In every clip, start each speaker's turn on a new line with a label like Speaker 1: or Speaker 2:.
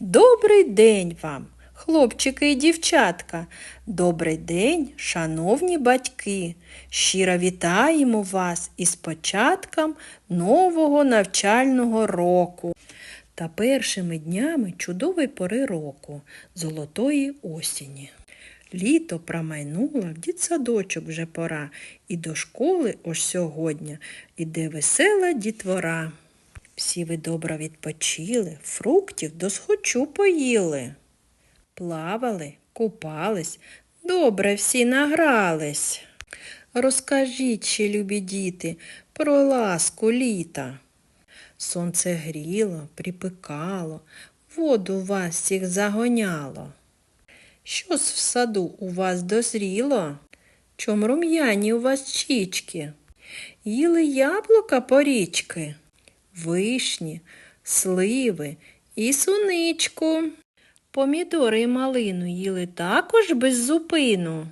Speaker 1: Добрий день вам, хлопчики і дівчатка. Добрий день, шановні батьки. Щиро вітаємо вас із початком нового навчального року та першими днями чудової пори року, золотої осені. Літо промайнуло, в дітсадочок вже пора, і до школи ось сьогодні іде весела дітвора. Всі ви добре відпочили, фруктів досхочу поїли. Плавали, купались, добре всі награлись. Розкажіть ще, любі діти, про ласку літа. Сонце гріло, припекало, воду вас всіх загоняло. Щось в саду у вас дозріло? Чом рум'яні у вас чічки? Їли яблука порічки, вишні, сливи і суничку. Помідори і малину їли також без зупину.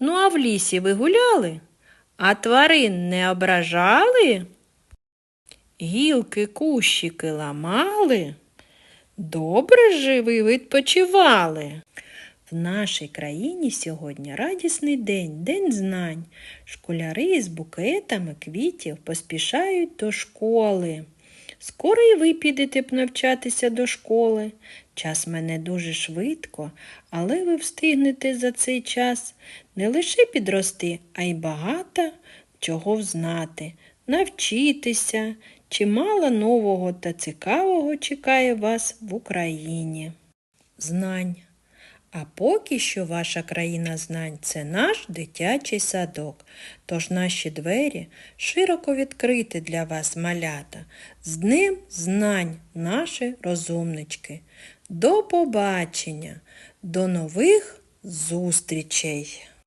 Speaker 1: Ну, а в лісі ви гуляли? А тварин не ображали? Гілки, кущики ламали? Добре ж ви відпочивали. В нашій країні сьогодні радісний день, день знань. Школяри з букетами квітів поспішають до школи. Скоро і ви підете б навчатися до школи. Час мене дуже швидко, але ви встигнете за цей час не лише підрости, а й багато чого взнати, навчитися. Чимало нового та цікавого чекає вас в Україні. Знань. А поки що ваша країна знань це наш дитячий садок, тож наші двері широко відкриті для вас, малята. З Днем знань, наші розумнички. До побачення, до нових зустрічей!